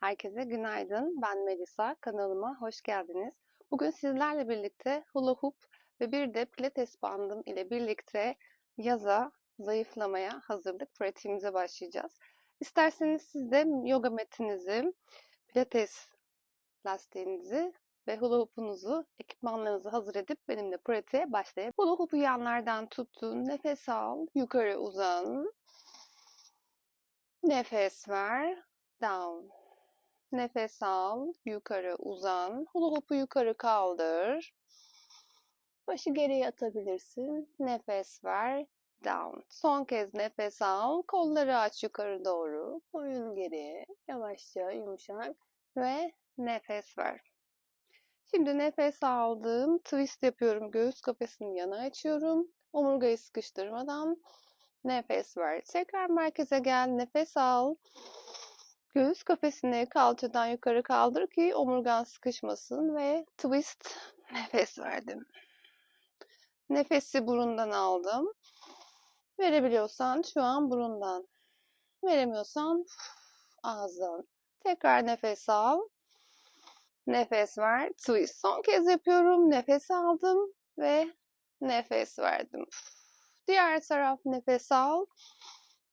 Herkese günaydın. Ben Melisa. Kanalıma hoş geldiniz. Bugün sizlerle birlikte hula hoop ve bir de pilates bandım ile birlikte yaza, zayıflamaya hazırlık pratiğimize başlayacağız. İsterseniz siz de yoga matinizi, pilates lastiğinizi ve hula hoopunuzu, ekipmanlarınızı hazır edip benimle pratiğe başlayın. Hula hoopu yanlardan tutun, nefes al, yukarı uzan. Nefes ver, down. Nefes al, yukarı uzan. Hula hoopu yukarı kaldır. Başı geriye atabilirsin. Nefes ver, down. Son kez nefes al, kolları aç yukarı doğru. Boyun geri, yavaşça yumuşak ve nefes ver. Şimdi nefes aldım, twist yapıyorum. Göğüs kafesini yana açıyorum. Omurgayı sıkıştırmadan nefes ver. Tekrar merkeze gel, nefes al. Göğüs kafesini kalçadan yukarı kaldır ki omurgan sıkışmasın ve twist nefes verdim. Nefesi burundan aldım. Verebiliyorsan şu an burundan. Veremiyorsan ağızdan. Tekrar nefes al. Nefes ver. Twist. Son kez yapıyorum. Nefes aldım ve nefes verdim. Diğer taraf nefes al.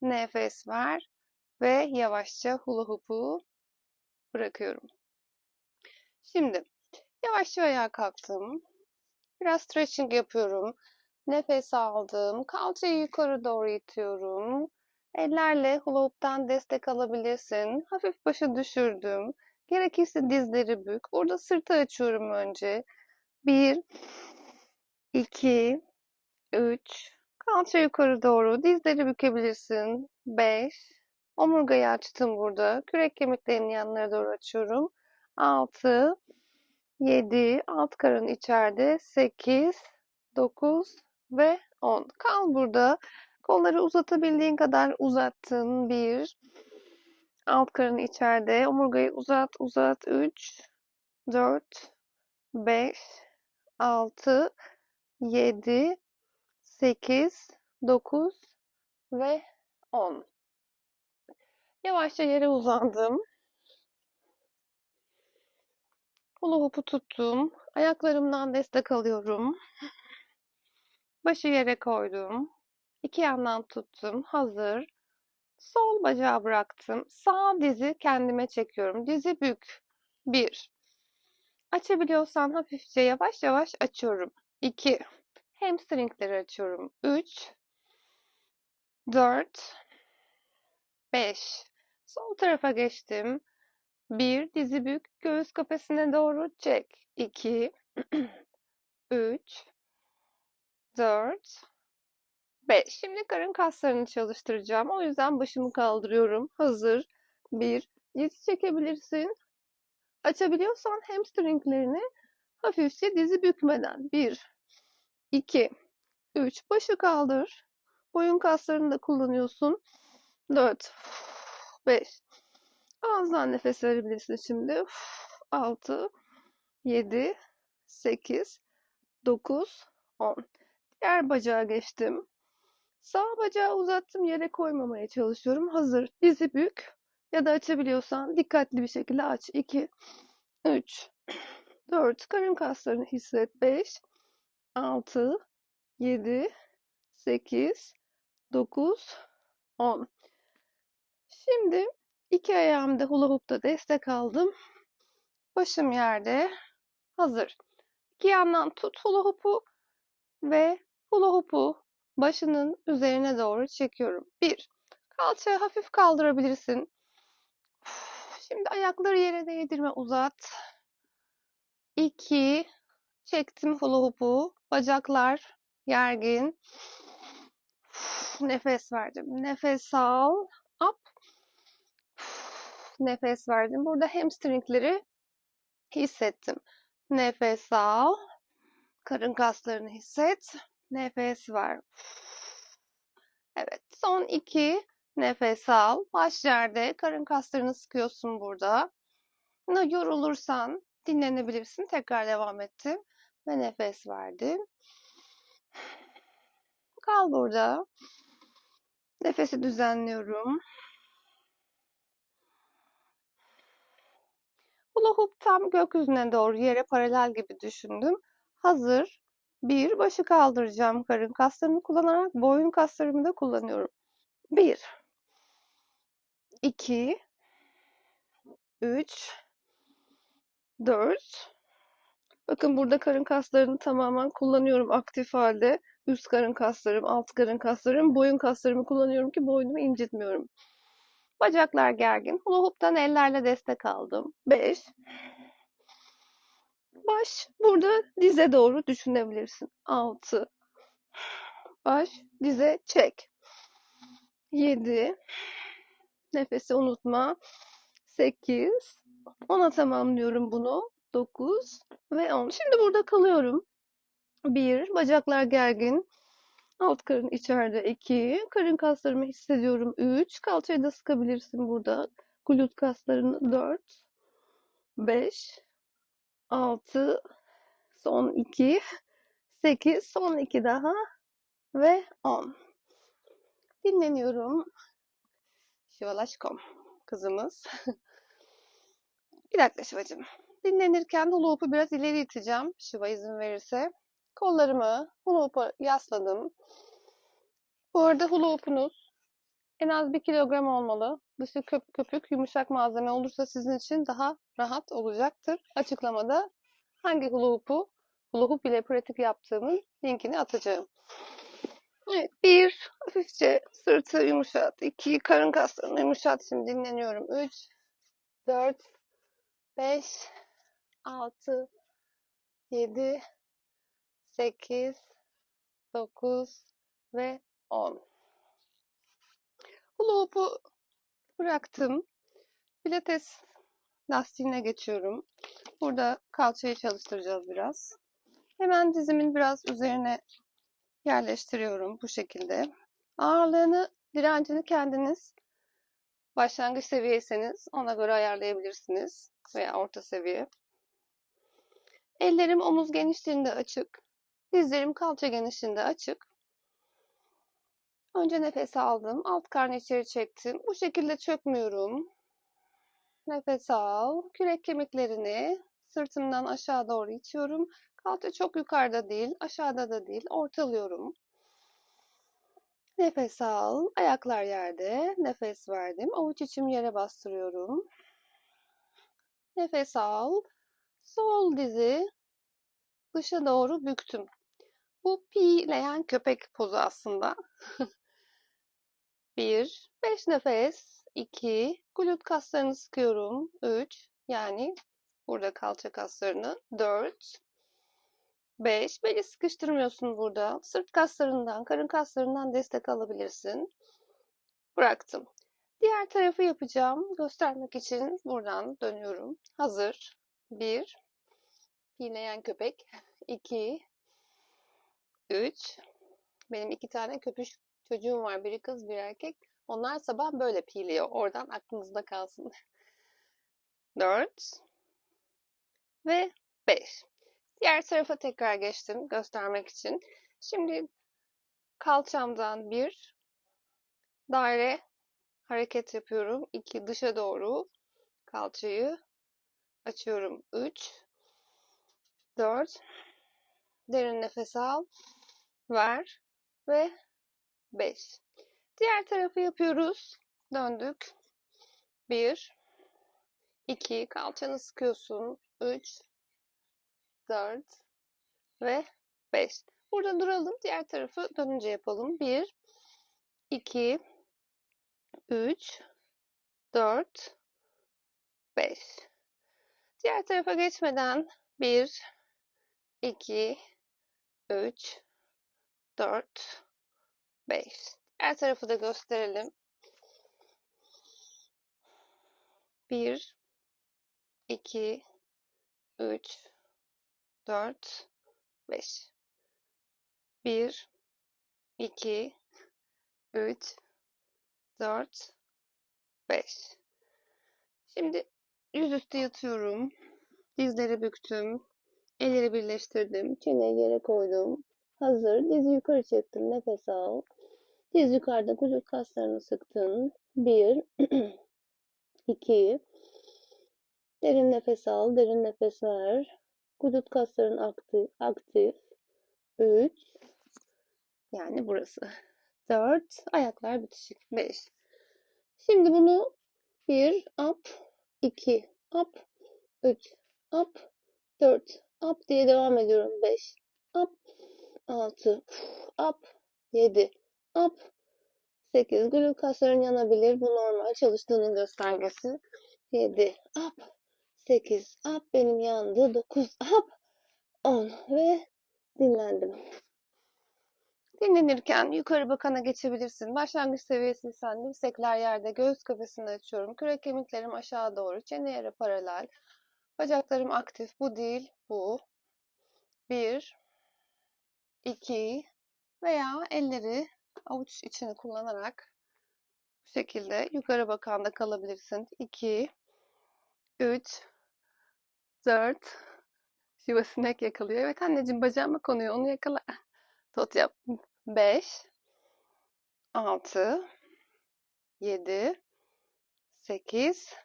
Nefes ver ve yavaşça hula hoop'u bırakıyorum. Şimdi yavaşça ayağa kalktım. Biraz stretching yapıyorum. Nefes aldım. Kalçayı yukarı doğru itiyorum. Ellerle hula hoop'tan destek alabilirsin. Hafif başı düşürdüm. Gerekirse dizleri bük. Burada sırtı açıyorum önce. 1 2 3 Kalça yukarı doğru. Dizleri bükebilirsin. 5 Omurgayı açtım burada. Kürek kemiklerinin yanlara doğru açıyorum. 6 7 alt karın içeride 8 9 ve 10. Kal burada. Kolları uzatabildiğin kadar uzattın. 1 Alt karın içeride. Omurgayı uzat, uzat. 3 4 5 6 7 8 9 ve 10. Yavaşça yere uzandım. Hula hoop'u tuttum. Ayaklarımdan destek alıyorum. Başı yere koydum. İki yandan tuttum. Hazır. Sol bacağı bıraktım. Sağ dizi kendime çekiyorum. Dizi bük. Bir. Açabiliyorsan hafifçe yavaş yavaş açıyorum. İki. Hamstringleri açıyorum. Üç. Dört. Beş. Sol tarafa geçtim. Bir. Dizi bük. Göğüs kafesine doğru çek. İki. Üç. Dört. 5. Şimdi karın kaslarını çalıştıracağım. O yüzden başımı kaldırıyorum. Hazır. 1. Dizi çekebilirsin. Açabiliyorsan hamstringlerini hafifçe dizi bükmeden. 1. 2. 3. Başı kaldır. Boyun kaslarını da kullanıyorsun. 4. 5. Ağızdan nefes verebilirsin şimdi. 6. 7. 8. 9. 10. Diğer bacağa geçtim. Sağ bacağı uzattım yere koymamaya çalışıyorum. Hazır. Dizi bük ya da açabiliyorsan dikkatli bir şekilde aç. 2 3 4 karın kaslarını hisset. 5 6 7 8 9 10 Şimdi iki ayağımda hula hoop'ta destek aldım. Başım yerde. Hazır. İki yandan tut hula hoop'u ve hula hoop'u başının üzerine doğru çekiyorum. Bir, kalçayı hafif kaldırabilirsin. Şimdi ayakları yere değdirme uzat. İki, çektim hula hoop'u. Bacaklar gergin. Nefes verdim. Nefes al. Nefes verdim. Burada hamstringleri hissettim. Nefes al. Karın kaslarını hisset. Nefes ver. Evet. Son iki. Nefes al. Baş yerde. Karın kaslarını sıkıyorsun burada. Yorulursan dinlenebilirsin. Tekrar devam ettim. Ve nefes verdim. Kal burada. Nefesi düzenliyorum. Hula hoop tam gökyüzüne doğru yere paralel gibi düşündüm. Hazır. Bir, başı kaldıracağım karın kaslarını kullanarak boyun kaslarımı da kullanıyorum. Bir, iki, üç, dört. Bakın burada karın kaslarını tamamen kullanıyorum aktif halde. Üst karın kaslarım, alt karın kaslarım, boyun kaslarımı kullanıyorum ki boynumu incitmiyorum. Bacaklar gergin. Hula hoop'tan ellerle destek aldım. 5. Baş burada dize doğru düşünebilirsin. 6. Baş dize çek. 7. Nefesi unutma. 8. 10'a tamamlıyorum bunu. 9 ve 10. Şimdi burada kalıyorum. 1. Bacaklar gergin. Alt karın içeride 2. Karın kaslarımı hissediyorum 3. Kalçayı da sıkabilirsin burada. Glut kaslarını 4. 5. 6. Son 2. 8. Son 2 daha. Ve 10. Dinleniyorum. Şivalaşkom kızımız. bir dakika Şivacığım. Dinlenirken hula hoop'u biraz ileri iteceğim. Şiva izin verirse. Kollarımı hula hoop'a yasladım. Bu arada hula hoop'unuz en az 1 kilogram olmalı. Dışı köp köpük, yumuşak malzeme olursa sizin için daha rahat olacaktır. Açıklamada hangi hula hoop'u hula hoop ile pratik yaptığımın linkini atacağım. Evet, bir, hafifçe sırtı yumuşat. iki karın kaslarını yumuşat. Şimdi dinleniyorum. Üç, dört, beş, altı, yedi, sekiz, dokuz ve on. Hula hoop'u bıraktım. Pilates lastiğine geçiyorum. Burada kalçayı çalıştıracağız biraz. Hemen dizimin biraz üzerine yerleştiriyorum bu şekilde. Ağırlığını, direncini kendiniz başlangıç seviyeyseniz ona göre ayarlayabilirsiniz veya orta seviye. Ellerim omuz genişliğinde açık. Dizlerim kalça genişliğinde açık. Önce nefes aldım. Alt karnı içeri çektim. Bu şekilde çökmüyorum. Nefes al. Kürek kemiklerini sırtımdan aşağı doğru itiyorum. Kalça çok yukarıda değil, aşağıda da değil. Ortalıyorum. Nefes al. Ayaklar yerde. Nefes verdim. Avuç içim yere bastırıyorum. Nefes al. Sol dizi dışa doğru büktüm. Bu pileyen köpek pozu aslında. 1. 5 nefes. 2. Glut kaslarını sıkıyorum. 3. Yani burada kalça kaslarını. 4. 5. Beli sıkıştırmıyorsun burada. Sırt kaslarından, karın kaslarından destek alabilirsin. Bıraktım. Diğer tarafı yapacağım. Göstermek için buradan dönüyorum. Hazır. 1. Pileyen köpek. 2. 3. Benim iki tane köpüş çocuğum var. Biri kız, bir erkek. Onlar sabah böyle piliyor. Oradan aklınızda kalsın. 4 ve 5. Diğer tarafa tekrar geçtim göstermek için. Şimdi kalçamdan bir daire hareket yapıyorum. 2 dışa doğru kalçayı açıyorum. 3 4 derin nefes al ver ve 5 diğer tarafı yapıyoruz. Döndük. 1 2 kalçanı sıkıyorsun. 3 4 ve 5 burada duralım. Diğer tarafı dönünce yapalım. 1 2 3 4 5 diğer tarafa geçmeden 1 2 3 4 5 diğer tarafı da gösterelim 1 2 3 4 5 1 2 3 4 5 Şimdi yüzüstü yatıyorum. Dizleri büktüm. Elleri birleştirdim. Çeneyi yere koydum. Hazır. Dizi yukarı çektim. Nefes al. Diz yukarıda kucak kaslarını sıktın. 1 2 Derin nefes al, derin nefes ver. Gudut kasların aktif. aktif. 3 yani burası. 4 ayaklar bitişik. 5 Şimdi bunu 1 up, 2 up, 3 up, 4 up diye devam ediyorum. 5 up, 6 up, 7 up, 8 glut kasların yanabilir. Bu normal çalıştığının göstergesi. 7 up, 8 up benim yandı. 9 up, 10 ve dinlendim. Dinlenirken yukarı bakana geçebilirsin. Başlangıç seviyesi sen dirsekler yerde, göğüs kafesini açıyorum. Kürek kemiklerim aşağı doğru, çene yere paralel. Bacaklarım aktif. Bu değil, bu. Bir, iki veya elleri avuç içini kullanarak bu şekilde yukarı bakanda kalabilirsin. 2 3 4 Şiva sinek yakalıyor. Evet anneciğim bacağıma konuyor. Onu yakala. Tot yap. 5 6 7 8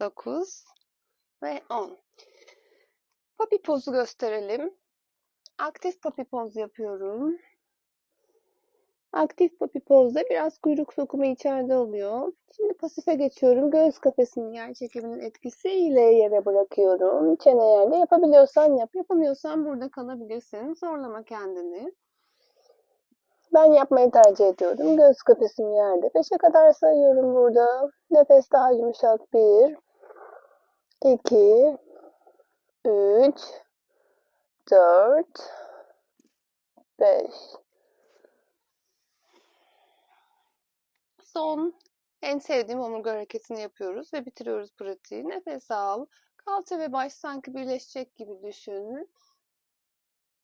9 ve 10. Papi pozu gösterelim. Aktif papi poz yapıyorum. Aktif papi pozda biraz kuyruk sokumu içeride oluyor. Şimdi pasife geçiyorum. Göğüs kafesini yer çekiminin etkisiyle yere bırakıyorum. Çene yerde yapabiliyorsan yap. Yapamıyorsan burada kalabilirsin. Zorlama kendini. Ben yapmayı tercih ediyorum. Göğüs kafesim yerde. 5'e kadar sayıyorum burada. Nefes daha yumuşak. 1 2 3 4 5 Son en sevdiğim omurga hareketini yapıyoruz ve bitiriyoruz pratiği. Nefes al. Kalça ve baş sanki birleşecek gibi düşün.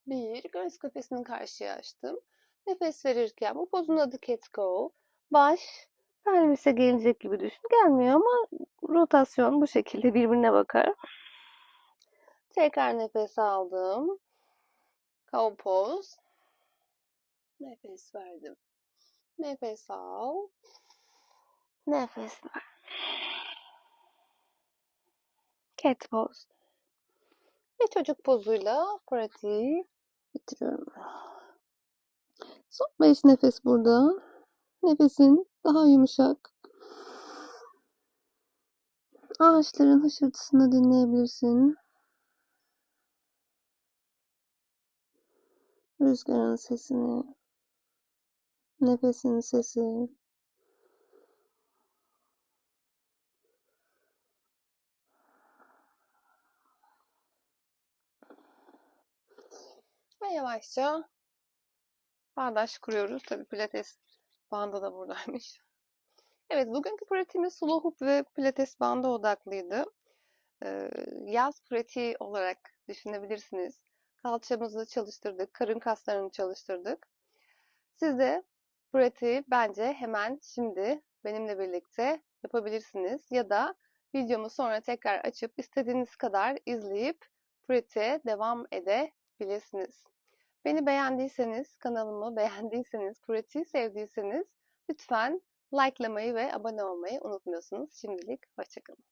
Bir, göğüs kafesini karşıya açtım. Nefes verirken bu pozun adı cat go. Baş pelvise gelecek gibi düşün. Gelmiyor ama rotasyon bu şekilde birbirine bakar. Tekrar nefes aldım. Cow pose. Nefes verdim. Nefes al. Nefes ver. Cat pose. Ve çocuk pozuyla pratiği bitiriyorum. Son 5 nefes burada. Nefesin daha yumuşak. Ağaçların hışırtısını dinleyebilirsin. Rüzgarın sesini. Nefesin sesi. Ve yavaşça bağdaş kuruyoruz. Tabi pilates bandı da buradaymış. Evet bugünkü pratiğimiz slow hoop ve pilates bandı odaklıydı. Ee, yaz pratiği olarak düşünebilirsiniz. Kalçamızı çalıştırdık, karın kaslarını çalıştırdık. Siz de pratiği bence hemen şimdi benimle birlikte yapabilirsiniz. Ya da videomu sonra tekrar açıp istediğiniz kadar izleyip pratiğe devam edebilirsiniz. Beni beğendiyseniz, kanalımı beğendiyseniz, pratiği sevdiyseniz lütfen likelamayı ve abone olmayı unutmuyorsunuz. Şimdilik hoşçakalın.